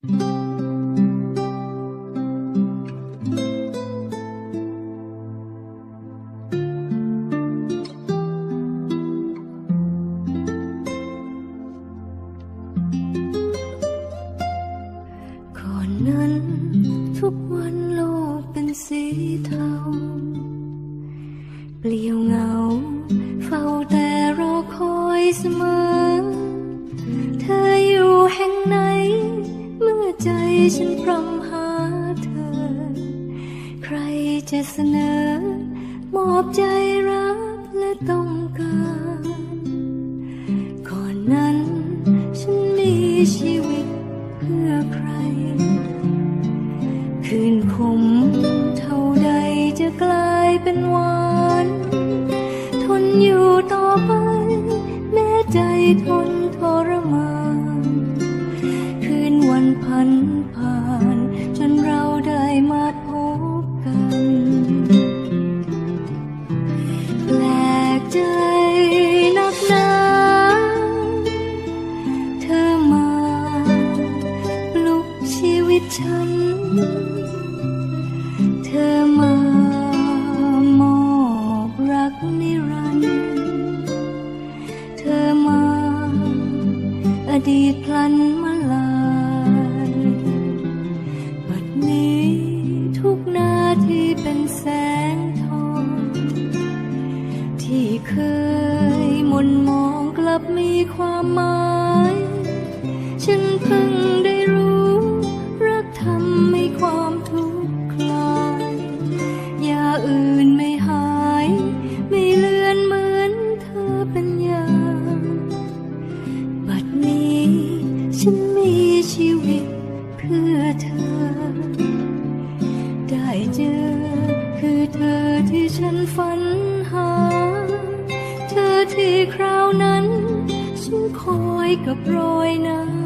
ก่อนนั้นทุกวันโลกเป็นสีเทา เปลี่ยวเหงา เฝ้าแต่รอคอยเสมอ ฉันพรำหาเธอ ใครจะเสนอ มอบใจรักและต้องการก่อนนั้นฉันมีชีวิตเพื่อใคร คืนคมเท่าใดจะกลายเป็นหวานทนอยู่ต่อไป แม้ใจทนทรมาน ฉัน เธอมามอบรักนิรันดร์เธอมาอดีตพลันมาลายบัดนี้ทุกนาทีเป็นแสงทอง ที่เคยมนมองกลับมีความหมาย ฉันเพิ่งได้ พื่อเธอ ได้เจอคือเธอที่ฉันฝันหา เธอที่คราวนั้น ฉันคอยกับรอยน้ำ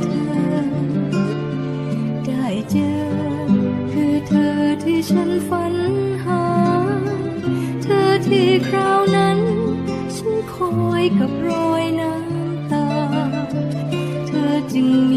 เธอ ได้เจอ คือเธอที่ฉันฝันหา เธอที่คราวนั้น ฉันคอยกับรอยน้ำตา เธอจึง